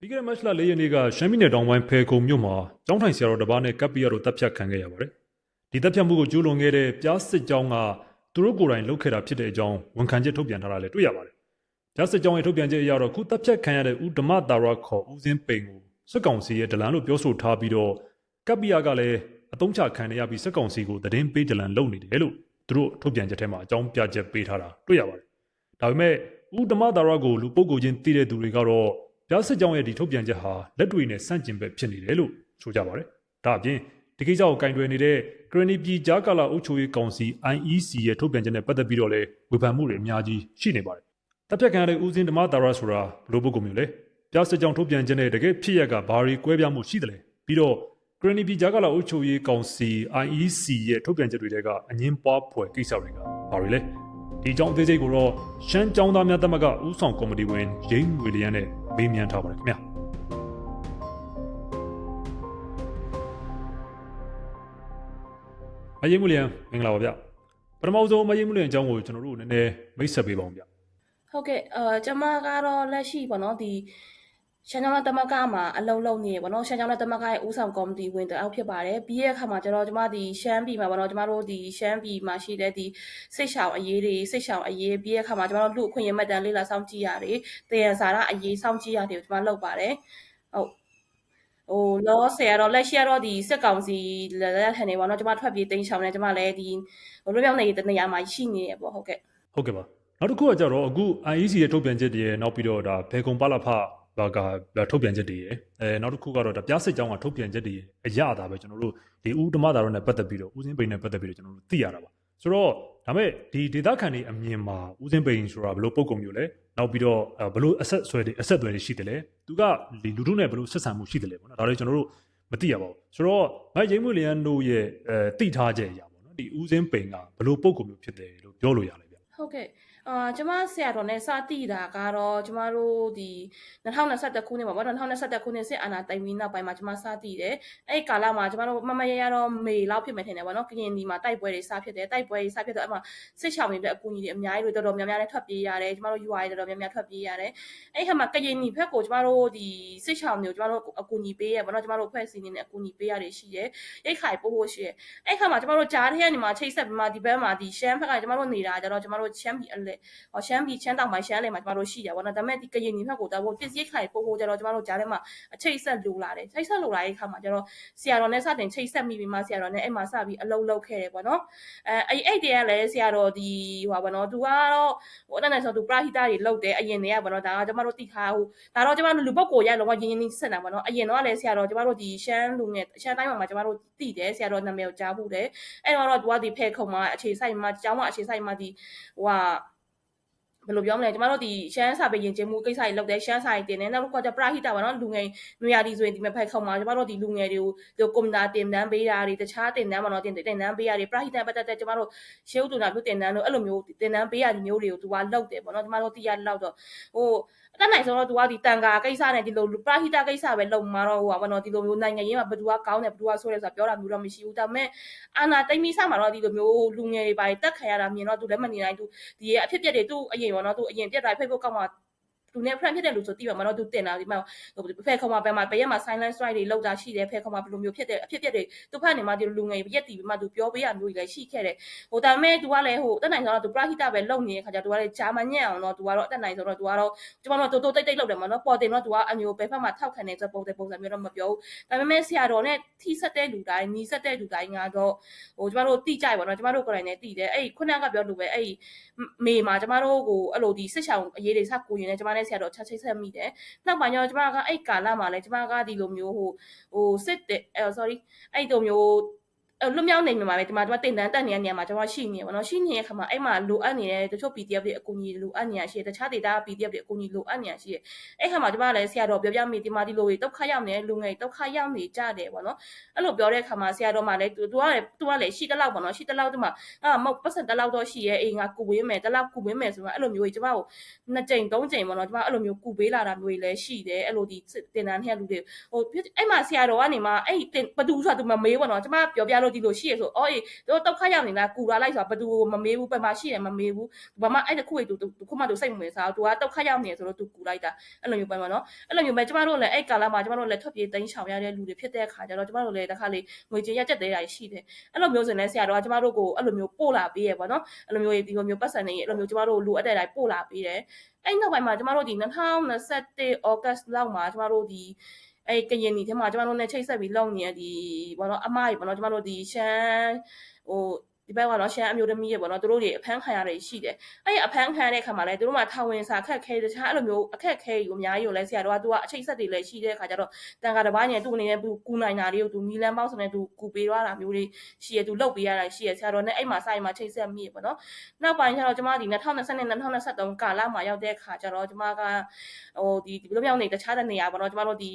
ပြီးခဲ့တဲ့မတ်လ၄ရက်နေ့ကရှမ်းပြည်နယ်တောင်ပိုင်းဖယ်ခုံမြို့မှာကျောင်းထိုင်ဆရာတော်တစ်ပါးနဲ့ကပ်ပီယာတို့တပ်ဖြတ်ခံခဲ့ရပါတယ်။ဒီတပ်ဖြတ်မှုကိုကျူးလွန်ခဲ့တဲ့ပြားစစ်ကြောင်းကသူတို့ကိုယ်တိုင်လုပ်ခဲ့တာဖြစ်တဲ့အကြောင်းဝန်ခံချက်ထုတ်ပြန်ထားတာလည်းတွေ့ရပါတယ်။ပြားစစ်ကြောင်းရဲ့ထုတ်ပြန်ချက်အရတော့ခုတပ်ဖြတ်ခံရတဲ့ဦးဓမ္မတာရခေါ်ဦးစင်းပိန်ကိုစစ်ကောင်စီရဲ့ဒလန်လို့ပြောဆိုထားပြီးတော့ကပ်ပီယာကလည်းအတုံးချခံရပြီးစစ်ကောင်စီကိုသတင်းပေးဒလန်လုပ်နေတယ်လို့သူတို့ထုတ်ပြန်ချက်ထဲမှာအကြောင်းပြချက်ပေးထားတာတွေ့ရပါတယ်။ဒါပေမဲ့ဦးဓမ္မတာရကိုလူပုဂ္ဂိုလ်ချင်းသိတဲ့သူတွေကတော့ ပြားစစ်ကြောင်းရဲ့ဒီထုတ်ပြန်ချက်ဟာလက်တွေနဲ့ဆန့်ကျင်ဘက်ဖြစ်နေတယ်လို့ဆိုကြပါတယ်။ဒါအပြင်ဒီကိစ္စကိုကင်တွယ်နေတဲ့ကရနီပြည်ကြားကာလအုပ်ချုပ်ရေးကောင်စီ IEC ရဲ့ထုတ်ပြန်ချက်နဲ့ပတ်သက်ပြီးတော့လည်းဝေဖန်မှုတွေအများကြီးရှိနေပါတယ်။တပ်ဖြတ်ခံရတဲ့ဦးစင်းဓမ္မတာရဆိုတာဘလို့ပုဂ္ဂိုလ်မျိုးလဲ။ပြားစစ်ကြောင်းထုတ်ပြန်ချက်နဲ့တကယ်ဖြစ်ရကဘာတွေကွဲပြားမှုရှိတယ်လဲ။ပြီးတော့ကရနီပြည်ကြားကာလအုပ်ချုပ်ရေးကောင်စီ IEC ရဲ့ထုတ်ပြန်ချက်တွေကအငင်းပွားဖွယ်ကိစ္စတွေကဘာတွေလဲ။ဒီအကြောင်းအသေးစိတ်ကိုတော့ရှမ်းကျောင်းသားများတက်မကဦးဆောင်ကော်မတီဝင်ရင်းငွေလျံနဲ့ မေးမြန်းထားပါတယ်ခင်ဗျာမရင်မှုလျံမင်္ဂလာပါဗျပထမဆုံးမရင်မှုလျံအကြောင်းကိုကျွန်တော်တို့နည်းနည်းမိတ်ဆက်ပေးပါအောင်ဗျဟုတ်ကဲ့အာကျမကတော့လက်ရှိပေါ့နော်ဒီ ရှမ်းကျောင်းသားတမကမှာအလုံးလုံးနေပေါ့နော်ရှမ်းကျောင်းသားတမကရဲ့ဦးဆောင်ကော်မတီဝင်တအောက်ဖြစ်ပါတယ်ပြီးရဲ့အခါမှာကျတော့ကျမဒီရှမ်းပြည်မှာပေါ့နော်ကျမတို့ဒီရှမ်းပြည်မှာရှိတဲ့ဒီစိတ်ရှောင်အရေးတွေစိတ်ရှောင်အရေးပြီးရဲ့အခါမှာကျမတို့လူအခွင့်အရေးမှတ်တမ်းလေးလာစောင့်ကြည့်ရတယ်တယံစာရအရေးစောင့်ကြည့်ရတယ်ကိုကျမလုပ်ပါတယ်ဟုတ်ဟိုလောဆယ်ကတော့လက်ရှိကတော့ဒီစက်ကောင်စီလက်လက်ထန်နေပေါ့နော်ကျမထွက်ပြေးတိန်ချောင်းနေကျမလည်းဒီဟိုလွတ်မြောက်နေတဲ့နေရာမှာရှိနေရပေါ့ဟုတ်ကဲ့ဟုတ်ကဲ့ပါနောက်တစ်ခုကကြတော့အခု IEC ရဲ့ထုတ်ပြန်ချက်တွေရဲ့နောက်ပြီးတော့ဒါဘေကုံပလဖ ဘာကထုတ်ပြန်ချက်တွေရဲ့အဲနောက်တစ်ခုကတော့ဒါပြားစစ်ကြောင်းကထုတ်ပြန်ချက်တွေရဲ့အရအတာပဲကျွန်တော်တို့ဒီဦးဓမ္မသာရောနဲ့ပတ်သက်ပြီးတော့ဦးစင်းပိန်နဲ့ပတ်သက်ပြီးတော့ကျွန်တော်တို့သိရတာပါဆိုတော့ဒါမဲ့ဒီဒေတာခန်တွေအမြင်မှာဦးစင်းပိန်ဆိုတာဘယ်လိုပုံကုံမျိုးလဲနောက်ပြီးတော့ဘယ်လိုအဆက်ဆွဲတွေအဆက်အသွယ်တွေရှိတယ်လဲသူကဒီလူတို့နဲ့ဘယ်လိုဆက်ဆံမှုရှိတယ်လဲပေါ့နော်ဒါလည်းကျွန်တော်တို့မသိရပါဘူးဆိုတော့မိုက်ရိမ့်မွေလျန်တို့ရဲ့အဲတိထားချက်အရာပေါ့နော်ဒီဦးစင်းပိန်ကဘယ်လိုပုံကုံမျိုးဖြစ်တယ်လို့ပြောလို့ရလဲဗျဟုတ်ကဲ့ အာကျမဆရာတော်နဲ့စတိတာကတော့ကျမတို့ဒီ2021ခုနှစ်မှာပေါ့နော်2021ခုနှစ်စစ်အာဏာသိမ်းပြီးနောက်ပိုင်းမှာကျမစတိတယ်အဲ့ဒီကာလမှာကျမတို့မမရရတော့မေလောက်ဖြစ်မယ်ထင်တယ်ပေါ့နော်ကရင်ဒီမှာတိုက်ပွဲတွေစဖြစ်တယ်တိုက်ပွဲတွေစဖြစ်တော့အဲ့မှာစစ်ချောင်တွေအတွက်အကူအညီတွေအများကြီးလို့တော်တော်များများနဲ့ထွက်ပြေးရတယ်ကျမတို့ UI တော်တော်များများထွက်ပြေးရတယ်အဲ့ခါမှာကရင်ဒီဘက်ကိုကျမတို့ဒီစစ်ချောင်မျိုးကျမတို့အကူအညီပေးရပေါ့နော်ကျမတို့ဖွဲ့စည်းနေတဲ့အကူအညီပေးရတယ်ရှိတယ်ရိတ်ခိုင်ပို့ဖို့ရှိတယ်အဲ့ခါမှာကျမတို့ကြားထဲကနေမှာချိတ်ဆက်ပြီးမှဒီဘက်မှာဒီရှမ်းဘက်ကကျမတို့နေတာကြတော့ကျမတို့ရှမ်းပြည်အလဲဟောရှမ်းပြည်ချမ်းတောင်ပိုင်းရှမ်းလေမှာကျမတို့ရှိတယ်ဗောနော်ဒါပေမဲ့ဒီကရင်ပြည်ဘက်ကိုတော့ပစ္စည်းခိုင်ပို့ဖို့ကြတော့ကျမတို့ကြားထဲမှာအချိတ်ဆက်လိုလာတယ်ချိတ်ဆက်လိုလာတဲ့အခါမှာကျတော့ဆရာတော်နဲ့စတင်ချိတ်ဆက်မိပြီးမှဆရာတော်နဲ့အဲ့မှာစပြီးအလုံးလုံးခဲ့တယ်ဗောနော်အဲအဲ့အဲ့တည်းကလည်းဆရာတော်ဒီဟိုဗောနော်သူကတော့ဟိုအဲ့နဲ့ဆိုသူပရာဟိတတွေလုပ်တယ်အရင်တည်းကဗောနော်ဒါကကျမတို့တိခါဟိုဒါတော့ကျမတို့လူပုတ်ကိုရလုံးဝရင်းရင်းနှီးဆက်တာဗောနော်အရင်တော့လည်းဆရာတော်ကျမတို့ဒီရှမ်းလူငယ်ရှမ်းတိုင်းမှာကျမတို့တည်တယ်ဆရာတော်နာမည်ကိုကြားဖို့တယ်အဲ့တော့သူကဒီဖဲခုံမှာအခြေဆိုင်မှာကျောင်းမှာအခြေဆိုင်မှာဒီဟိုဟာ ဘယ်လိုပြောမလဲကျမတို့ဒီရှမ်းစာပေရင်ကျင်းမှုကိစ္စတွေလုပ်တယ်ရှမ်းစာတွေတင်တယ်နောက်တစ်ခါကျပရာဟိတာပါနော်လူငယ်နွေရာဒီဆိုရင်ဒီမဲ့ဖက်ခုံမှာကျမတို့ဒီလူငယ်တွေကိုဒီကွန်ပျူတာတင်တန်းပေးတာတွေတခြားတင်တန်းပါတော့တင်တင်တန်းပေးရတယ်ပရာဟိတာပတ်သက်တဲ့ကျမတို့ရှေးဥဒ္ဒနာပြုတင်တန်းတို့အဲ့လိုမျိုးတင်တန်းပေးရတဲ့မျိုးတွေကိုသူကလုပ်တယ်ပေါ့နော်ကျမတို့သိရလောက်တော့ဟို အတက်နိုင်ဆုံးတော့သူကဒီတန်ကာကိစ္စနဲ့ဒီလိုပရာဟိတာကိစ္စပဲလုံမှာတော့ဟိုပါတော့ဒီလိုမျိုးနိုင်ငံရေးမှာဘယ်သူကကောင်းတယ်ဘယ်သူကဆိုးတယ်ဆိုတာပြောတာမျိုးတော့မရှိဘူးဒါပေမဲ့အာနာတိတ်မိစမှာတော့ဒီလိုမျိုးလူငယ်တွေပါတက်ခံရတာမြင်တော့သူလည်းမနေနိုင်သူဒီအဖြစ်ပြက်တွေသူ့အရင်ပေါ့နော်သူအရင်ပြက်တာ Facebook ကောက်မှာ သူနဲ့ friend ဖြစ်တဲ့လူဆိုသိပါမှာတော့သူတင်တာဒီမှာဟိုဖဲခုံမှာဘယ်မှာဘယ်ရက်မှာ silent strike တွေလောက်တာရှိတယ်ဖဲခုံမှာဘယ်လိုမျိုးဖြစ်တဲ့အဖြစ်ပြက်တွေသူဖက်နေမှာဒီလူငယ်ရက်တီပြီးမှသူပြောပေးရမျိုးကြီးလည်းရှိခဲ့တယ်ဟိုဒါပေမဲ့သူကလည်းဟိုတက်နိုင်ဆုံးတော့သူပရဟိတပဲလုပ်နေတဲ့ခါကျသူကလည်းဂျာမန်ညံ့အောင်တော့သူကတော့အတက်နိုင်ဆုံးတော့သူကတော့ကျွန်တော်တို့တိုးတိုးတိတ်တိတ်လုပ်တယ်မှာနော်ပေါ်တင်တော့သူကအမျိုးဘယ်ဖက်မှာထောက်ခံနေဆိုပုံတဲ့ပုံစံမျိုးတော့မပြောဘူးဒါပေမဲ့ဆရာတော်နဲ့ထိဆက်တဲ့လူတိုင်းနီးဆက်တဲ့လူတိုင်းကတော့ဟိုကျွန်တော်တို့တိကြိုက်ပါတော့ကျွန်တော်တို့ကိုယ်တိုင်လည်းတိတယ်အဲ့ခုနကပြောလို့ပဲအဲ့မေမှာကျွန်တော်တို့ကိုအဲ့လိုဒီစစ်ဆောင်အရေးတွေစကိုရင်လည်းကျွန်မနဲ့ဆရာတော်ချက်ချိတ်ဆက်မိတယ်နောက်ပိုင်းကျတော့ကျွန်မကအဲ့ကာလမှာလည်းကျွန်မကဒီလိုမျိုးဟိုဟိုစစ်တဲ့အဲ sorry အဲ့လိုမျိုးအဲ့ လွတ်မြောက်နေမှာပဲဒီမှာကျွန်မတင်တန်းတက်နေတဲ့နေရာမှာကျွန်မရှိနေပါတော့ရှိနေတဲ့ခါမှာအဲ့မှာလိုအပ်နေတဲ့တချို့ PDF တွေအကူအညီလိုအပ်နေရရှိတယ်တခြား data PDF တွေအကူအညီလိုအပ်နေရရှိတယ်အဲ့ခါမှာကျွန်မလည်းဆရာတော်ပြောပြမိဒီမှာဒီလိုတွေဒုက္ခရောက်နေတဲ့လူငယ်ဒုက္ခရောက်နေကြတယ်ပေါ့နော်အဲ့လိုပြောတဲ့ခါမှာဆရာတော်မှလည်းသူကလည်းသူကလည်းရှိတလောက်ပေါ့နော်ရှိတလောက်ဒီမှာအာမဟုတ်ပတ်စံတလောက်တော့ရှိရဲ့အေးငါကူဝေးမယ်တလောက်ကူဝေးမယ်ဆိုတော့အဲ့လိုမျိုးကြီးကျွန်မကိုနှစ်ကြိမ်သုံးကြိမ်ပေါ့နော်ကျွန်မအဲ့လိုမျိုးကူပေးလာတာမျိုးကြီးလည်းရှိတယ်အဲ့လိုဒီတင်တန်းထက်လူတွေဟိုအဲ့မှာဆရာတော်ကနေမှအဲ့ဘသူဆိုတာသူမမေးပေါ့နော်ကျွန်မပြောပြလို့တို့ဒီလိုရှိရဆိုအော်အေးတို့တောက်ခါရောက်နေတာကူလာလိုက်ဆိုတာဘယ်သူမမေးဘူးပဲမရှိတယ်မမေးဘူးဘာမှအဲ့တခုတွေသူခုမှသူစိတ်မဝင်စားဘူးသူကတောက်ခါရောက်နေဆိုတော့သူကူလိုက်တာအဲ့လိုမျိုးပဲပေါ့နော်အဲ့လိုမျိုးပဲကျမတို့လည်းအဲ့ကာလမှာကျမတို့လည်းထွက်ပြေးတိမ်းရှောင်ရတဲ့လူတွေဖြစ်တဲ့အခါကျတော့ကျမတို့လည်းတစ်ခါလေငွေကြေးရက်တက်သေးတာရှိတယ်အဲ့လိုမျိုးဆိုရင်ဆရာတော်ကကျမတို့ကိုအဲ့လိုမျိုးပို့လာပေးရပေါ့နော်အဲ့လိုမျိုးဒီလိုမျိုးပတ်စံနေအဲ့လိုမျိုးကျမတို့လိုအပ်တဲ့အတိုင်းပို့လာပေးတယ်အဲ့နောက်ပိုင်းမှာကျမတို့ဒီ2021 August လောက်မှာကျမတို့ဒီ အဲ့ကရင်နီထဲမှာကျမတို့နဲ့ချိတ်ဆက်ပြီးလုပ်နေတဲ့ဒီဘောနော်အမကြီးဘောနော်ကျမတို့ဒီရှမ်းဟိုဒီဘက်ကတော့ရှမ်းအမျိုးသမီးရေပေါ့နော်သူတို့တွေအဖမ်းခံရတဲ့ရှိတယ်အဲ့ဒီအဖမ်းခံရတဲ့ခါမှာလည်းသူတို့မှထောင်ဝင်စာခက်ခဲတခြားအဲ့လိုမျိုးအခက်ခဲကြီးအများကြီးကိုလည်းဆရာတော်ကသူကအချိတ်ဆက်တွေလည်းရှိတဲ့ခါကျတော့တန်ခါတစ်ပါးညင်သူ့အနေနဲ့သူကူနိုင်တာတွေကိုသူမီလန်ပေါက်ဆိုနေသူကူပေးသွားတာမျိုးတွေရှိရသူလုတ်ပေးရတာရှိရဆရာတော်နဲ့အဲ့မှာစာရင်မှာချိတ်ဆက်မိရပေါ့နော်နောက်ပိုင်းကျတော့ကျမဒီ2020နဲ့2023ကာလမှာရောက်တဲ့ခါကျတော့ကျမကဟိုဒီဒီလိုမျိုးနေတခြားတဲ့နေရာပေါ့နော်ကျမတို့ဒီ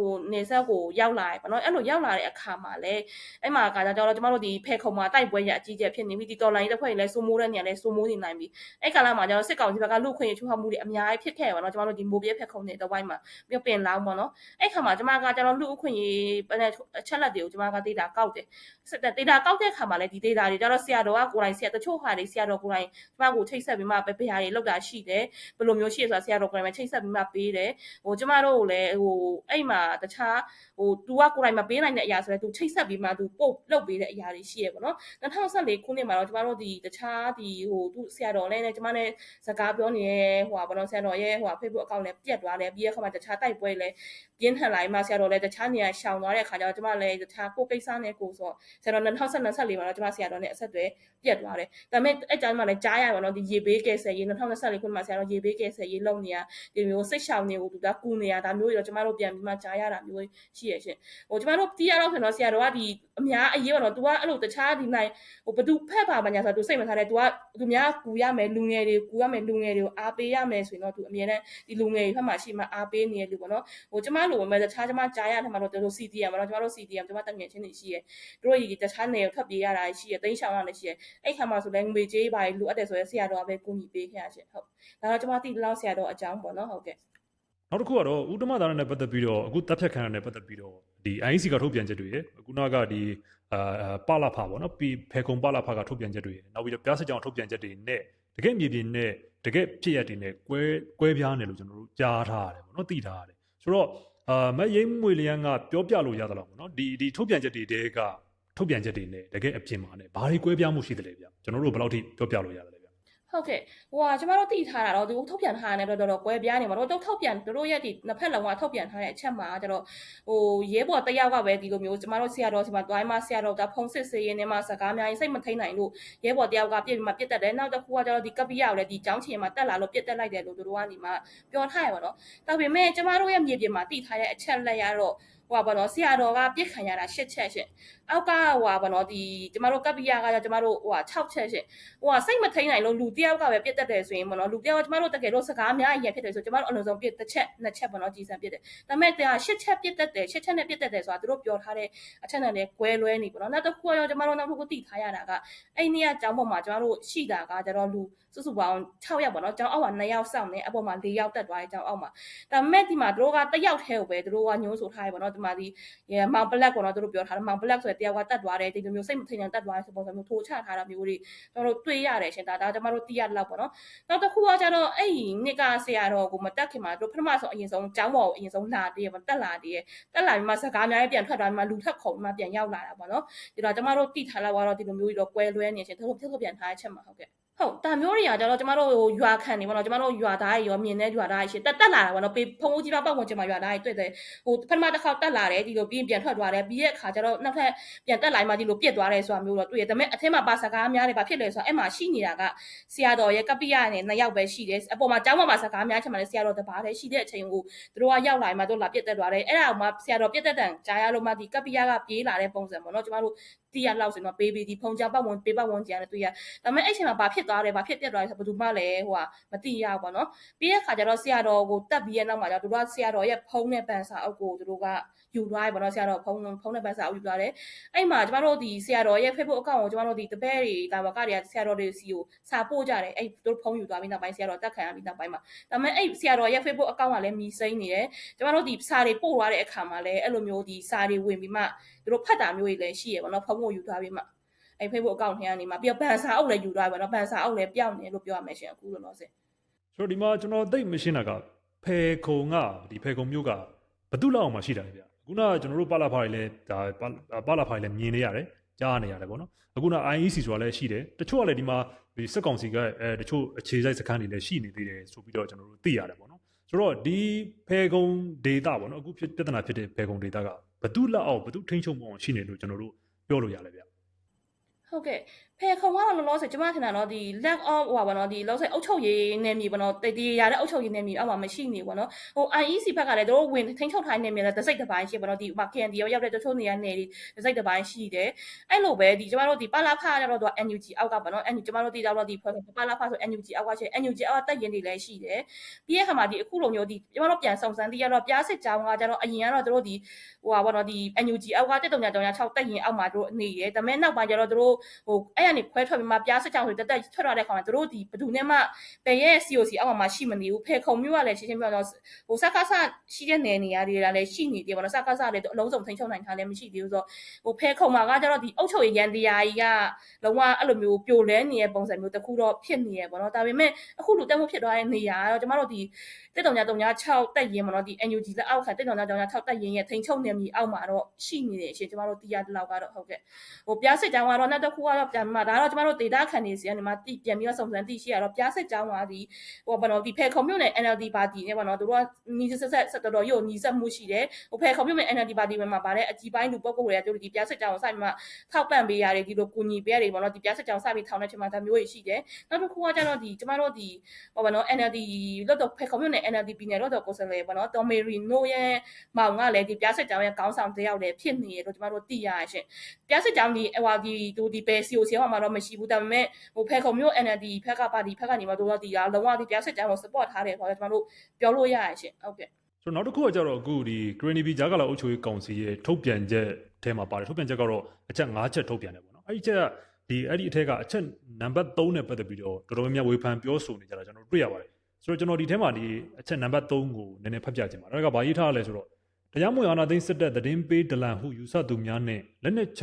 ဟိုနေဆက်ကိုရောက်လာတယ်ပေါ့နော်အဲ့လိုရောက်လာတဲ့အခါမှာလည်းအဲ့မှာကကြတော့ကျမတို့ဒီဖဲခုံမှာတိုက်ပွဲရအကြီးကျယ်ဖြစ်နေပြီဒီတော်လိုင်းတစ်ဖွဲ့လည်းစိုးမိုးတဲ့နေရာလည်းစိုးမိုးနေနိုင်ပြီအဲ့ကာလမှာကျတော့စစ်ကောင်စီဘက်ကလူခွင့်ရချိုးဖောက်မှုတွေအများကြီးဖြစ်ခဲ့ပါတော့ကျမတို့ဒီမိုးပြဲဖဲခုံတဲ့တဝိုင်းမှာပြုတ်ပင်လောင်းပေါ့နော်အဲ့ခါမှာကျမကကျတော့လူအခွင့်ရေးအချက်လက်တွေကိုကျမကဒေတာကောက်တယ်စစ်တဲ့ဒေတာကောက်တဲ့ခါမှာလည်းဒီဒေတာတွေကျတော့ဆရာတော်ကကိုယ်တိုင်ဆရာတချို့ဟာတွေဆရာတော်ကိုယ်တိုင်ကျမကိုချိတ်ဆက်ပြီးမှပဲဘယ်ဟာတွေလောက်တာရှိတယ်ဘယ်လိုမျိုးရှိရဆိုတာဆရာတော်ကိုယ်တိုင်ပဲချိတ်ဆက်ပြီးမှပေးတယ်ဟိုကျမတို့ကိုလည်းဟိုအဲ့မှာတခြားဟို तू ကကိုယ်တိုင်မပေးနိုင်တဲ့အရာဆိုတော့ तू ချိတ်ဆက်ပြီးမှ तू ပုတ်လုပ်ပေးတဲ့အရာတွေရှိရပေါ့နော်2014ခုနှစ်မှာတော့ကျမတို့ဒီတခြားဒီဟိုသူဆရာတော်လည်းနဲ့ကျမနဲ့စကားပြောနေတဲ့ဟိုပါပေါ့နော်ဆရာတော်ရဲ့ဟို Facebook account လည်းပြတ်သွားတယ်ပြီးရခါမှတခြားတိုက်ပွဲလည်းပြင်းထန်လာပြီးမှဆရာတော်လည်းတခြားနေရာရှောင်သွားတဲ့အခါကျတော့ကျမလည်းတခြားကိုကိစ္စနဲ့ကိုဆိုဆရာတော်2024မှာတော့ကျမဆရာတော်နဲ့အဆက်အသွယ်ပြတ်သွားတယ်ဒါပေမဲ့အဲ့တိုင်းမှာလည်းကြားရပါတော့ဒီရေဘေးကယ်ဆယ်ရေး2024ခုနှစ်မှာဆရာတော်ရေဘေးကယ်ဆယ်ရေးလုပ်နေရဒီမျိုးစိတ်ရှောင်နေကိုသူကကူနေရဒါမျိုးတွေတော့ကျမတို့ပြန်ပြီးမှကြား ရတာမျိုးရှိရရှင်ဟိုကျမတို့တီးရတော့ဆိုတော့ဆရာတော်ကဒီအများအရေးပါတော့ तू ကအဲ့လိုတခြားဒီနိုင်ဟိုဘသူဖက်ပါမညာဆိုတော့ तू စိတ်မထားတယ် तू ကသူများကူရမယ်လူငယ်တွေကူရမယ်လူငယ်တွေကိုအားပေးရမယ်ဆိုရင်တော့ तू အမြဲတမ်းဒီလူငယ်တွေဖက်မှာရှိမှအားပေးနေရလူပေါ့နော်ဟိုကျမလိုပဲမဲ့တခြားကျမကြားရတဲ့မှာတော့တို့ CDM ပေါ့နော်ကျမတို့ CDM ကျမတငယ်ချင်းတွေရှိရတို့ရီတခြားနယ်ကိုထွက်ပြေးရတာရှိရတိန်းရှောင်ရလည်းရှိရအဲ့ခါမှာဆိုလည်းငွေကြေးပါလိုအပ်တယ်ဆိုရင်ဆရာတော်ကပဲကူညီပေးခဲ့ရရှင်ဟုတ်ဒါတော့ကျမတိလောက်ဆရာတော်အကြောင်းပေါ့နော်ဟုတ်ကဲ့ နောက်တစ်ခုကတော့ဥတ္တမသာရနဲ့ပတ်သက်ပြီးတော့အခုတပ်ဖြတ်ခံရတဲ့ပတ်သက်ပြီးတော့ဒီ IC ကထုတ်ပြန်ချက်တွေရယ်အခုနကဒီအာပလာဖာပေါ့နော်ပြီးဖေကုံပလာဖာကထုတ်ပြန်ချက်တွေရယ်နောက်ပြီးတော့ပြားစစ်ကြောင်ထုတ်ပြန်ချက်တွေနဲ့တကယ်မြေပြင်နဲ့တကယ်ဖြစ်ရတဲ့နဲ့ကွဲကွဲပြားနေလို့ကျွန်တော်တို့ကြားထားရတယ်ပေါ့နော်သိထားရတယ်ဆိုတော့အာမရိမ့်မွေလျန်ကပြောပြလို့ရသလားပေါ့နော်ဒီဒီထုတ်ပြန်ချက်တွေတဲကထုတ်ပြန်ချက်တွေနဲ့တကယ်အပြင်မှာနဲ့ဘာတွေကွဲပြားမှုရှိတယ်လဲဗျကျွန်တော်တို့ဘယ်လောက်ထိပြောပြလို့ရသလဲဗျ ဟုတ်ကဲ့ဟိုဟာကျမတို့သိထားတာတော့သူထုတ်ပြန်ထားတာနဲ့တော့တော်တော်ကွဲပြားနေမှာတော့တို့ထုတ်ပြန်တို့ရဲ့ဒီနှစ်ဖက်လုံးကထုတ်ပြန်ထားတဲ့အချက်မှာကျတော့ဟိုရဲဘော်တယောက်ကပဲဒီလိုမျိုးကျမတို့ဆရာတော်စီမှာတွိုင်းမှာဆရာတော်ကဖုံးစစ်စေးရင်းနဲ့မှစကားများရင်စိတ်မထိန်နိုင်လို့ရဲဘော်တယောက်ကပြစ်ပြီးမှပြစ်တက်တယ်နောက်တစ်ခုကကျတော့ဒီကပ္ပိယကိုလည်းဒီចောင်းချင်မှာတက်လာလို့ပြစ်တက်လိုက်တယ်လို့တို့ကနေမှပြောထားရပါတော့ဒါပေမဲ့ကျမတို့ရဲ့မြေပြင်မှာသိထားတဲ့အချက်လက်ရတော့ ဟိုပါဘောနော်ဆရာတော်ကပြစ်ခံရတာ၈ချက်ရှင့်အောက်ကဟိုပါဘောနော်ဒီကျမတို့ကပ္ပိယကကျမတို့ဟို6ချက်ရှင့်ဟိုကစိတ်မထိန်နိုင်လို့လူတယောက်ကပဲပြစ်တက်တယ်ဆိုရင်ဘောနော်လူတယောက်ကကျမတို့တကယ်လို့စကားများရင်ဖြစ်တယ်ဆိုကျမတို့အလုံးစုံပြစ်တစ်ချက်နှစ်ချက်ဘောနော်ကြီးစံပြစ်တယ်ဒါပေမဲ့တရား၈ချက်ပြစ်တက်တယ်၈ချက်နဲ့ပြစ်တက်တယ်ဆိုတာသူတို့ပြောထားတဲ့အချက်နဲ့လည်းကွဲလွဲနေဘောနော်နောက်တစ်ခုကတော့ကျမတို့နောက်တစ်ခုသိထားရတာကအဲ့နေ့ကကျောင်းပေါ်မှာကျမတို့ရှိတာကကျတော့လူစုစုပေါင်း6ယောက်ပေါ့နော်ကျောင်းအောက်မှာ2ယောက်စောင့်နေအပေါ်မှာ4ယောက်တက်သွားတဲ့ကျောင်းအောက်မှာဒါပေမဲ့ဒီမှာတို့ကတစ်ယောက်တည်းကိုပဲတို့ကညှိုးဆိုထားရပေါ့နော်ဒီမှာဒီမောင်ဘလက်ပေါ့နော်တို့ပြောထားတယ်မောင်ဘလက်ဆိုတဲ့တယောက်ကတက်သွားတယ်ဒီလိုမျိုးစိတ်မထိန်နိုင်တက်သွားတဲ့ပုံစံမျိုးထိုးချထားတာမျိုးတွေကျွန်တော်တို့တွေ့ရတယ်ရှင်ဒါဒါကျမတို့သိရလောက်ပေါ့နော်နောက်တစ်ခုကကျတော့အဲ့ဒီနှစ်ကဆရာတော်ကိုမတက်ခင်မှာတို့ပထမဆုံးအရင်ဆုံးကျောင်းပေါ်ကိုအရင်ဆုံးလာတည်းပေါ့တက်လာတည်းတက်လာပြီးမှစကားများပြန်ထွက်သွားပြီးမှလူထက်ခုံမှပြန်ရောက်လာတာပေါ့နော်ဒီတော့ကျမတို့သိထားလောက်ကတော့ဒီလိုမျိုးကြီးတော့ကွဲလွဲနေရှင်တို့ဖြစ်ထုတ်ပြန်ထားတဲ့ချက်မှာဟုတ်ကဲ့ ဟုတ်တာမျိုးတွေကကျတော့ကျမတို့ရွာခံနေပေါ့နော်ကျမတို့ရွာသားတွေရောမြင်တဲ့ရွာသားတွေရှိတက်တက်လာတာပေါ့နော်ပေဖုံဖုံကြီးပါပတ်ဝန်းကျင်မှာရွာသားတွေတွေ့တယ်ဟိုပထမတစ်ခေါက်တက်လာတယ်ဒီလိုပြီးရင်ပြန်ထွက်သွားတယ်ပြီးရဲ့အခါကျတော့နောက်ထပ်ပြန်တက်လာမှဒီလိုပြစ်သွားတယ်ဆိုတာမျိုးတော့တွေ့ရတယ်ဒါပေမဲ့အထက်မှာပါစကားများတယ်ဘာဖြစ်လဲဆိုတော့အဲ့မှာရှိနေတာကဆရာတော်ရဲ့ကပိယနဲ့နှစ်ယောက်ပဲရှိတယ်အပေါ်မှာကျောင်းမှာပါစကားများချင်မှလည်းဆရာတော်တပါးတည်းရှိတဲ့အချိန်ကိုသူတို့ကရောက်လာမှတို့လာပြစ်တက်သွားတယ်အဲ့ဒါကမှဆရာတော်ပြစ်တက်တန်ကြားရလို့မှဒီကပိယကပြေးလာတဲ့ပုံစံပေါ့နော်ကျမတို့ တီးရလောက်ဆိုတော့ပေးပြီးဒီဖုန်ကြပတ်ဝင်ပေးပတ်ဝင်ကြရတယ်တွေ့ရဒါပေမဲ့အဲ့ချိန်မှာဘာဖြစ်သွားတယ်ဘာဖြစ်ပြက်သွားလဲဆိုဘယ်သူမှလည်းဟိုဟာမသိရဘူးပေါ့နော်ပြီးတဲ့ခါကျတော့ဆရာတော်ကိုတက်ပြီးရဲ့နောက်မှာကျတော့သူတို့ကဆရာတော်ရဲ့ဖုံးနဲ့ပန်စာအုပ်ကိုသူတို့ကယူသွားတယ်ပေါ့နော်ဆရာတော်ဖုံးဖုံးနဲ့ပန်စာအုပ်ယူသွားတယ်အဲ့မှာကျမတို့ဒီဆရာတော်ရဲ့ Facebook account ကိုကျမတို့ဒီတပည့်တွေကဘာကတွေကဆရာတော်တွေစီကိုစာပို့ကြတယ်အဲ့သူတို့ဖုံးယူသွားပြီးနောက်ပိုင်းဆရာတော်တက်ခံရပြီးနောက်ပိုင်းမှာဒါပေမဲ့အဲ့ဆရာတော်ရဲ့ Facebook account ကလည်းမီစိမ့်နေတယ်ကျမတို့ဒီစာတွေပို့သွားတဲ့အခါမှာလည်းအဲ့လိုမျိုးဒီစာတွေဝင်ပြီးမှသူတို့ဖတ်တာမျိုးတွေလည်းရှိရပေါ့နော်ဖုံးကိုကိုယူသွားပြီးမှအဲ့ Facebook account ထဲကနေမှပြီးတော့ဘန်စာအုပ်လည်းယူသွားပြီပေါ့နော်ဘန်စာအုပ်လည်းပျောက်နေလို့ပြောရမယ်ရှင်အခုလောလောဆယ်ဆိုတော့ဒီမှာကျွန်တော်သိမရှင်းတာကဖယ်ခုံကဒီဖယ်ခုံမျိုးကဘသူ့လောက်အောင်မှရှိတာလေဗျအခုနကကျွန်တော်တို့ပါလာဖာတွေလည်းဒါပါလာဖာတွေလည်းမြင်နေရတယ်ကြားနေရတယ်ပေါ့နော်အခုန IEC ဆိုတာလည်းရှိတယ်တချို့ကလည်းဒီမှာဒီစက်ကောင်စီကအဲတချို့အခြေစိုက်စခန်းတွေလည်းရှိနေသေးတယ်ဆိုပြီးတော့ကျွန်တော်တို့သိရတယ်ပေါ့နော်ဆိုတော့ဒီဖယ်ခုံဒေတာပေါ့နော်အခုဖြစ်ပြဿနာဖြစ်တဲ့ဖယ်ခုံဒေတာကဘသူ့လောက်အောင်ဘသူ့ထိန်းချုပ်မှုအောင်ရှိနေလို့ကျွန်တော်တို့ ပြောလို့ရတယ်ဗျဟုတ်ကဲ့ ဖယ်ခုံကတော့လောလောဆယ်ကျမထင်တာတော့ဒီ lack of ဟိုပါဘောနော်ဒီလောလောဆယ်အုတ်ချုပ်ရေးနယ်မြေဘောနော်တည်ရတဲ့အုတ်ချုပ်ရေးနယ်မြေအောက်မှာမရှိနေဘောနော်ဟို IEC ဘက်ကလည်းတို့ဝင်ထိန်းချုပ်ထားနေနယ်မြေလည်းတစ်စိတ်တစ်ပိုင်းရှိဘောနော်ဒီဥမာ KND ရောက်ရောက်တဲ့တချို့နေရာနယ်ဒီတစ်စိတ်တစ်ပိုင်းရှိတယ်အဲ့လိုပဲဒီကျမတို့ဒီပါလာဖာကတော့သူက NUG အောက်ကဘောနော် NUG ကျမတို့တည်တော့ဒီဖွဲ့ပါလာဖာဆို NUG အောက်ကရှိ NUG အောက်ကတက်ရင်တွေလည်းရှိတယ်ပြီးရဲ့ခါမှာဒီအခုလိုမျိုးဒီကျမတို့ပြန်စုံစမ်းသိရတော့ပြားစစ်ကြောင်းကကျတော့အရင်ကတော့တို့ဒီဟိုပါဘောနော်ဒီ NUG အောက်ကတက်တုံညာတုံညာ6တက်ရင်အောက်မှာတို့နေရဲဒါပေမဲ့နောက်ပိုင်းကျတော့တို့ဟိုအဲ့ရနေခွဲထွက်ပြီးမှပြားစစ်ကြောင်းဆိုတက်တက်ထွက်လာတဲ့ခါမှာတို့ဒီဘယ်သူနဲ့မှပယ်ရဲ့ COC အောက်မှာမရှိမနေဘူးဖယ်ခုံမျိုးကလည်းရှင်းရှင်းပြောတော့ဟိုစကားဆရှိတဲ့နယ်နေရာတွေကလည်းရှိနေတယ်ပေါ့နော်စကားဆလည်းအလုံးစုံထိန်းချုပ်နိုင်တာလည်းမရှိသေးဘူးဆိုတော့ဟိုဖယ်ခုံမှာကကျတော့ဒီအုတ်ချုပ်ရန်တရားကြီးကလုံးဝအဲ့လိုမျိုးပြိုလဲနေတဲ့ပုံစံမျိုးတစ်ခုတော့ဖြစ်နေရပေါ့နော်ဒါပေမဲ့အခုလူတက်မှုဖြစ်သွားတဲ့နေရာကတော့ကျမတို့ဒီတက်တုံညာတုံညာ6တက်ရင်ပေါ့နော်ဒီ NUG လက်အောက်ခံတက်တုံညာတုံညာ6တက်ရင်ရဲ့ထိန်းချုပ်နေမီအောက်မှာတော့ရှိနေတယ်ရှင်ကျမတို့တီးရတဲ့လောက်ကတော့ဟုတ်ကဲ့ဟိုပြားစစ်ကြောင်းကတော့နောက်တစ်ခုကတော့ပြန်မှာဒါတော့ကျမတို့ဒေတာခံနေစီကနေမှတီးပြန်ပြီးတော့စုံစမ်းသိရှိရတော့ပြားစစ်ကြောင်းကဒီဟိုဘာလို့ဒီဖဲခုံမြို့နယ် NLD ပါတီနဲ့ပေါ့နော်တို့ကညီဆက်ဆက်ဆက်တော်တော်ရုပ်ညီဆက်မှုရှိတယ်ဟိုဖဲခုံမြို့နယ် NLD ပါတီမှာပါတဲ့အကြီးပိုင်းလူပုဂ္ဂိုလ်တွေကတို့ဒီပြားစစ်ကြောင်းကိုစပြီးမှထောက်ပံ့ပေးရတယ်ဒီလိုကူညီပေးရတယ်ပေါ့နော်ဒီပြားစစ်ကြောင်းစပြီးထောင်တဲ့ချိန်မှာဒါမျိုးကြီးရှိတယ်နောက်တစ်ခုကကျတော့ဒီကျမတို့ဒီဟိုဘာလို့ NLD လွတ်တော်ဖဲခုံမြို့နယ် NLD ပြည်နယ်လွတ်တော်ကိုယ်စားလှယ်ပေါ့နော်တော်မေရီနိုရဲ့မောင်ကလည်းဒီပြားစစ်ကြောင်းရဲ့ခေါင်းဆောင်တစ်ယောက်လည်းဖြစ်နေရလို့ကျမတို့သိရရှင်ပြားစစ်ကြောင်းဒီဟိုဒီတို့ဒီပဲ COC ဟောမှာတော့မရှိဘူးဒါပေမဲ့ဟိုဖဲခုံမြို့ NLD ဖက်ကပါတီဖက်ကနေမှတို့တော့ဒီကလုံးဝဒီပြားစစ်ကြောင်းကို support ထားတယ်ဆိုတော့ကျမတို့ပြောလို့ရရရှင်ဟုတ်ကဲ့ဆိုတော့နောက်တစ်ခုကကြတော့အခုဒီ Green Bee ဂျာကလာအုပ်ချုပ်ရေးကောင်စီရဲ့ထုတ်ပြန်ချက်ထဲမှာပါတယ်ထုတ်ပြန်ချက်ကတော့အချက်၅ချက်ထုတ်ပြန်တယ်ပေါ့နော်အဲ့ဒီချက်ကဒီအဲ့ဒီအထက်ကအချက်နံပါတ်3နဲ့ပတ်သက်ပြီးတော့တော်တော်များများဝေဖန်ပြောဆိုနေကြတာကျွန်တော်တွေ့ရပါတယ်ဆိုတော့ကျွန်တော်ဒီထဲမှာဒီအချက်နံပါတ်3ကိုနည်းနည်းဖတ်ပြခြင်းပါဒါကဘာရေးထားလဲဆိုတော့တရားမဝင်အာဏာသိမ်းစစ်တပ်သတင်းပေးဒလန်ဟုယူဆသူများနဲ့လက်နက်ချ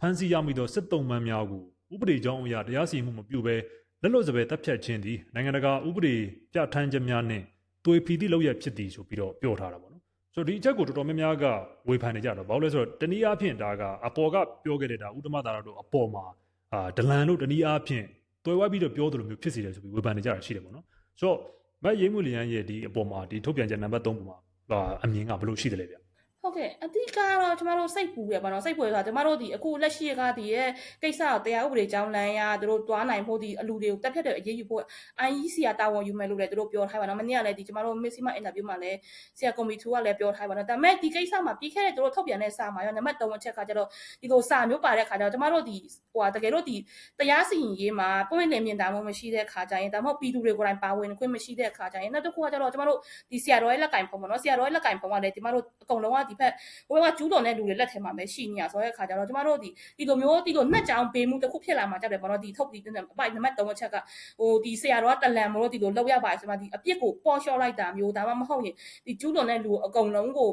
ဖမ်းဆီးရမိသောစစ်တုံးမှန်များကို ဥပဒေကြောင်းအရတရားစီရင်မှုမပြုဘဲလက်လွတ်စပယ်တပ်ဖြတ်ခြင်းသည်နိုင်ငံတကာဥပဒေပြဋ္ဌာန်းချက်များနဲ့သွေဖီသည့်လောက်ရဖြစ်သည်ဆိုပြီးတော့ပြောထားတာပေါ့နော်ဆိုတော့ဒီအချက်ကိုတော်တော်များများကဝေဖန်နေကြတော့ဘာလို့လဲဆိုတော့တနည်းအားဖြင့်ဒါကအပေါ်ကပြောခဲ့တဲ့ဒါဥတ္တမသာရတို့အပေါ်မှာအာဒလန်တို့တနည်းအားဖြင့်တွယ်ဝိုက်ပြီးတော့ပြောသလိုမျိုးဖြစ်စီတယ်ဆိုပြီးဝေဖန်နေကြတာရှိတယ်ပေါ့နော်ဆိုတော့မတ်ရိမ့်မှုလျန်ရဲ့ဒီအပေါ်မှာဒီထုတ်ပြန်ချက်နံပါတ်3ပေါ်မှာအာအမြင်ကဘယ်လိုရှိတယ်လဲဗျ ဟုတ်ကဲ့အဓိကတော့ကျမတို့စိတ်ပူရပါတော့စိတ်ပူရဆိုတာကျမတို့ဒီအခုလက်ရှိကဒီရဲ့ကိစ္စကိုတရားဥပဒေကြောင်းလမ်းရသူတို့တွားနိုင်ဖို့ဒီအလူတွေကိုတက်ဖြတ်တဲ့အရေးယူဖို့ IEC ကတာဝန်ယူမယ်လို့လည်းသူတို့ပြောထားပါတော့မနေ့ကလည်းဒီကျမတို့ Missima interview မှာလည်းဆရာကွန်ပီတူကလည်းပြောထားပါတော့ဒါပေမဲ့ဒီကိစ္စမှာပြီးခဲ့တဲ့သူတို့ထုတ်ပြန်တဲ့စာမှာရောနံပါတ်3အချက်ကကျတော့ဒီလိုစာမျိုးပါတဲ့ခါကျတော့ကျမတို့ဒီဟိုဟာတကယ်လို့ဒီတရားစီရင်ရေးမှာပွင့်လင်းမြင်တာမှုမရှိတဲ့ခါကျရင်ဒါမှမဟုတ်ပြည်သူတွေကိုယ်တိုင်ပါဝင်ခွင့်မရှိတဲ့ခါကျရင်နောက်တစ်ခုကကျတော့ကျမတို့ဒီဆရာတော်ရဲ့လက်ကင်ဖုံပေါ့နော်ဆရာတော်ရဲ့လက်ကင်ဖုံကလည်းဒီမတို့အကုန်လုံးကဒီဖက်ဟိုကကျူးတော်တဲ့လူတွေလက်ထဲမှာပဲရှိနေရဆိုတဲ့ခါကျတော့ကျမတို့ဒီဒီလိုမျိုးဒီလိုနှက်ကြောင်ပေးမှုတစ်ခုဖြစ်လာမှာကြောက်တယ်ပေါ့နော်ဒီထုတ်ဒီအပိုက်နံပါတ်3အချက်ကဟိုဒီဆရာတော်ကတလန်မလို့ဒီလိုလောက်ရပါဆိုမှဒီအပြစ်ကိုပေါ်လျှော့လိုက်တာမျိုးဒါမှမဟုတ်ရင်ဒီကျူးတော်တဲ့လူအကုန်လုံးကို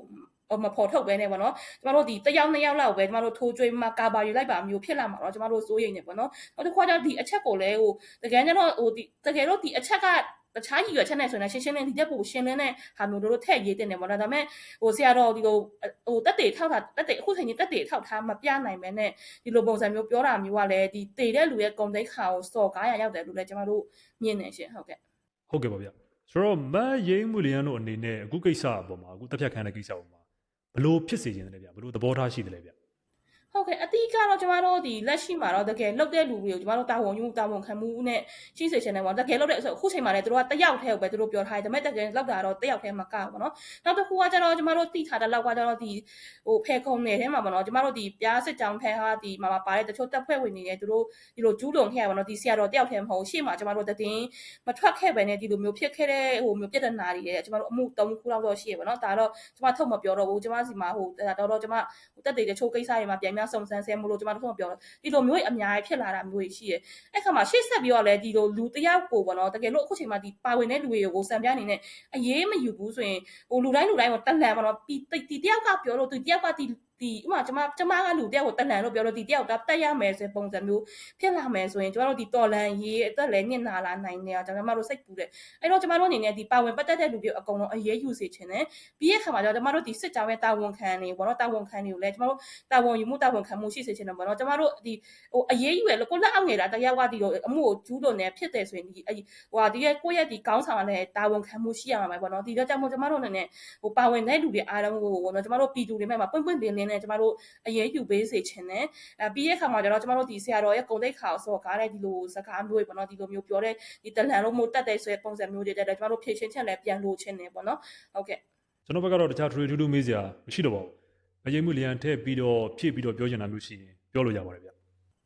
မဖော်ထုတ်ပဲねပေါ့နော်ကျမတို့ဒီတယောက်နှစ်ယောက်လောက်ပဲကျမတို့ထိုးကျွေးမှကာဘာယူလိုက်ပါမျိုးဖြစ်လာမှာတော့ကျမတို့စိုးရိမ်နေပေါ့နော်နောက်တစ်ခါကျတော့ဒီအချက်ကိုလည်းဟိုတကယ်ကျတော့ဟိုဒီတကယ်တော့ဒီအချက်က တခြားရည်ရွယ်ချက်နဲ့ဆိုရင်ရှင်းရှင်းလင်းဒီတက်ကိုရှင်းလင်းတဲ့ဟာမျိုးတို့ထည့်ရေးတင်တယ်ပေါ့နော်ဒါပေမဲ့ဟိုဆရာတော်ဒီလိုဟိုတက်တေထောက်တာတက်တေအခုချိန်ကြီးတက်တေထောက်ထားမပြနိုင်မဲနဲ့ဒီလိုပုံစံမျိုးပြောတာမျိုးကလည်းဒီတေတဲ့လူရဲ့ဂုံတိတ်ခါကိုစော်ကားရရောက်တယ်လို့လည်းကျမတို့မြင်နေရှင်ဟုတ်ကဲ့ဟုတ်ကဲ့ပါဗျဆိုတော့မတ်ရိမ့်မှုလျန်တို့အနေနဲ့အခုကိစ္စအပေါ်မှာအခုတက်ဖြတ်ခံတဲ့ကိစ္စအပေါ်မှာဘယ်လိုဖြစ်စေခြင်းလဲဗျဘယ်လိုသဘောထားရှိတယ်လဲဗျ ဟုတ်ကဲ့အတိကတော့ကျမတို့ဒီလက်ရှိမှာတော့တကယ်လုတ်တဲ့လူတွေကိုကျမတို့တာဝန်ယူတာဝန်ခံမှုနဲ့ရှိစေချင်တယ်ပေါ့တကယ်လုတ်တဲ့ဆိုအခုချိန်မှာလည်းတို့ကတယောက်တည်းကိုပဲတို့ပြောထားတယ်ဒါပေမဲ့တကယ်လောက်တာတော့တယောက်တည်းမကဘူးပေါ့နော်နောက်တစ်ခုကကျတော့ကျမတို့တိထားတဲ့လောက်ကကျတော့ဒီဟိုဖဲခုံနယ်ထဲမှာပေါ့နော်ကျမတို့ဒီပြားစစ်ကြောင်ဖဲဟာဒီမှာပါတဲ့တချို့တက်ဖွဲ့ဝင်နေတယ်တို့ဒီလိုကျူးလွန်ခဲ့ရပါတော့ဒီဆရာတော်တယောက်တည်းမဟုတ်ရှေ့မှာကျမတို့တည်င်းမထွက်ခဲ့ပဲနဲ့ဒီလိုမျိုးဖြစ်ခဲ့တဲ့ဟိုမျိုးပြဿနာတွေရဲ့ကျမတို့အမှု၃ခုလောက်တော့ရှိရပါတော့ဒါတော့ကျမထုတ်မပြောတော့ဘူးကျမစီမှာဟိုတော်တော်ကျမဟိုတက်တဲ့တချို့ကိစ္စတွေမှာပြန်ပြန်စုံစမ်းဆဲမလို့ကျမတို့ကပြောဒီလိုမျိုးအများကြီးဖြစ်လာတာမျိုးကြီးရှိတယ်အဲ့ခါမှာရှေ့ဆက်ပြီးတော့လည်းဒီလိုလူတယောက်ကိုပေါ့နော်တကယ်လို့အခုချိန်မှာဒီပါဝင်တဲ့လူတွေကိုစံပြအနေနဲ့အရေးမယူဘူးဆိုရင်ဟိုလူတိုင်းလူတိုင်းကိုတက်လန်ပေါ့နော်ဒီဒီတယောက်ကပြောလို့ဒီတယောက်ကဒီ ဒီဥပမာကျမကျမကလူတယောက်ကိုတလန်လို့ပြောလို့ဒီတယောက်တော့တက်ရမယ်ဆိုပုံစံမျိုးဖြစ်လာမယ်ဆိုရင်ကျမတို့ဒီတော်လန်ရေးအသက်လည်းညစ်နာလာနိုင်တယ်ကျမတို့စိတ်ပူတယ်အဲ့တော့ကျမတို့အနေနဲ့ဒီပါဝင်ပတ်သက်တဲ့လူတွေအကုန်လုံးအရေးယူစေချင်တယ်ပြီးရခါမှာကျတော့ကျမတို့ဒီစစ်ကြောင်းရဲ့တာဝန်ခံနေပေါ့နော်တာဝန်ခံတွေကိုလည်းကျမတို့တာဝန်ယူမှုတာဝန်ခံမှုရှိစေချင်တယ်ပေါ့နော်ကျမတို့ဒီဟိုအရေးယူရလို့ကိုလက်အောက်နေတာတယောက်ကဒီလိုအမှုကိုကျူးလွန်နေဖြစ်တယ်ဆိုရင်ဒီဟိုဟာဒီရဲ့ကိုယ့်ရဲ့ဒီကောင်းဆောင်ကလည်းတာဝန်ခံမှုရှိရမှာပဲပေါ့နော်ဒီတော့ကြောင့်မို့ကျမတို့အနေနဲ့ဟိုပါဝင်တဲ့လူတွေအားလုံးကိုပေါ့နော်ကျမတို့ပြည်သူတွေမဲ့မှာပွင့်ပွင့်လင်းလင်းနဲ့ကျမတို့အရေးယူပေးစေချင်တယ်အဲပြီးရဲ့ခါမှာကျတော့ကျမတို့ဒီဆရာတော်ရဲ့ဂုံတိတ်ခါကိုစော်ကားတဲ့ဒီလိုစကားမျိုးတွေပေါ့နော်ဒီလိုမျိုးပြောတဲ့ဒီတလန်လုံးမို့တက်တဲ့ဆိုတဲ့ပုံစံမျိုးတွေတက်တယ်ကျမတို့ဖြည့်ချင်းချက်လည်းပြန်လို့ချင်းတယ်ပေါ့နော်ဟုတ်ကဲ့ကျွန်တော်ဘက်ကတော့တခြားထွေထူးထူးမေးစရာမရှိတော့ပါဘူးမရင်မှုလျံထည့်ပြီးတော့ဖြည့်ပြီးတော့ပြောချင်တာမျိုးရှိရင်ပြောလို့ရပါတယ်ဗျ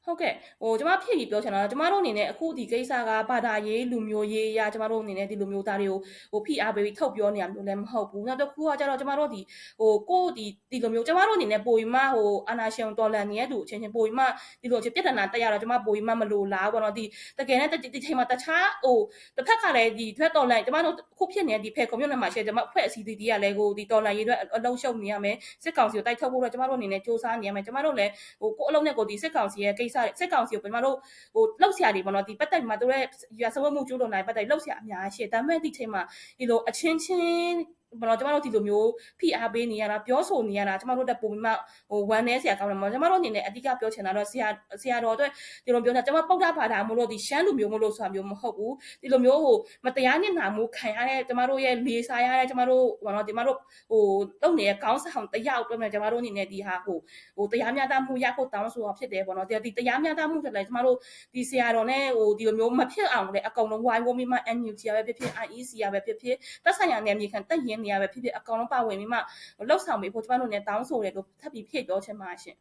ဟုတ်ကဲ့ဟိုကျမဖြစ်ပြီးပြောချင်တာကကျမတို့အနေနဲ့အခုဒီကိစ္စကဘာသာရေးလူမျိုးရေးအရာကျမတို့အနေနဲ့ဒီလူမျိုးသားတွေကိုဟိုဖိအားပေးပြီးထုတ်ပြောနေရမျိုးလည်းမဟုတ်ဘူးနောက်တစ်ခုကကျတော့ကျမတို့ဒီဟိုကိုယ့်ဒီဒီလိုမျိုးကျမတို့အနေနဲ့ပိုပြီးမှဟိုအာနာရှင်တော်လန်နေတဲ့သူအချင်းချင်းပိုပြီးမှဒီလိုချင်းပြဿနာတက်ရတော့ကျမပိုပြီးမှမလိုလားဘောနော်ဒီတကယ်နဲ့ဒီချိန်မှာတခြားဟိုတစ်ဖက်ကလည်းဒီထွက်တော်လန်ကျမတို့ခုဖြစ်နေတဲ့ဒီဖဲကွန်မြူနတီမှာရှယ်ကျမအဖွဲ့အစည်းတီးကလည်းကိုဒီတော်လန်ရေးအတွက်အလုံးရှုံနေရမယ်စစ်ကောင်စီကိုတိုက်ထုတ်ဖို့တော့ကျမတို့အနေနဲ့စ조사နေရမယ်ကျမတို့လည်းဟိုကိုအလုံးနဲ့ကိုဒီစစ်ကောင်စီရဲ့ကိစ္စစစ်ကောင်စီကိုကျမတို့ဟိုလောက်ဆရာတွေပေါ့နော်ဒီပတ်သက်မှာတို့ရဲ့ရစဝတ်မှုကျူးလွန်နိုင်ပတ်သက်လောက်ဆရာအများကြီးရှိတယ်ဒါပေမဲ့ဒီချိန်မှာဒီလိုအချင်းချင်း ဘာလို့ကျမတို့ဒီလိုမျိုးဖိအားပေးနေရတာပြောဆိုနေရတာကျမတို့တက်ပုံပြီးမှဟိုဝမ်းနေဆရာကောင်းတယ်မကျမတို့အနေနဲ့အဓိကပြောချင်တာတော့ဆရာဆရာတော်အတွက်ဒီလိုပြောတာကျမပုတ်တာဘာသာမို့လို့ဒီရှမ်းလူမျိုးမို့လို့ဆိုတာမျိုးမဟုတ်ဘူးဒီလိုမျိုးဟိုမတရားညှဉ်းနှာမှုခံရတဲ့ကျမတို့ရဲ့လေးစားရတဲ့ကျမတို့ဘာလို့ဒီမတို့ဟိုတုံနေတဲ့ခေါင်းဆောင်တယောက်အတွက်ကျမတို့အနေနဲ့ဒီဟာဟိုဟိုတရားမျှတမှုရဖို့တောင်းဆိုတာဖြစ်တယ်ပေါ့နော်ဒီတရားမျှတမှုဆိုလည်းကျမတို့ဒီဆရာတော်နဲ့ဟိုဒီလိုမျိုးမဖြစ်အောင်လည်းအကုန်လုံးဝိုင်းဝန်းပြီးမှ NUG ရပဲဖြစ်ဖြစ် IEC ရပဲဖြစ်ဖြစ်သက်ဆိုင်ရာနယ်မြေခံတက်ရင်နေရပဲဖြစ်ဖြစ်အကောင်လုံးပါဝင်ပြီးမှလှုပ်ဆောင်ပေးဖို့ကျမတို့လည်းတောင်းဆိုတယ်လို့ထပ်ပြီးဖြည့်ပြောချင်ပါရှင်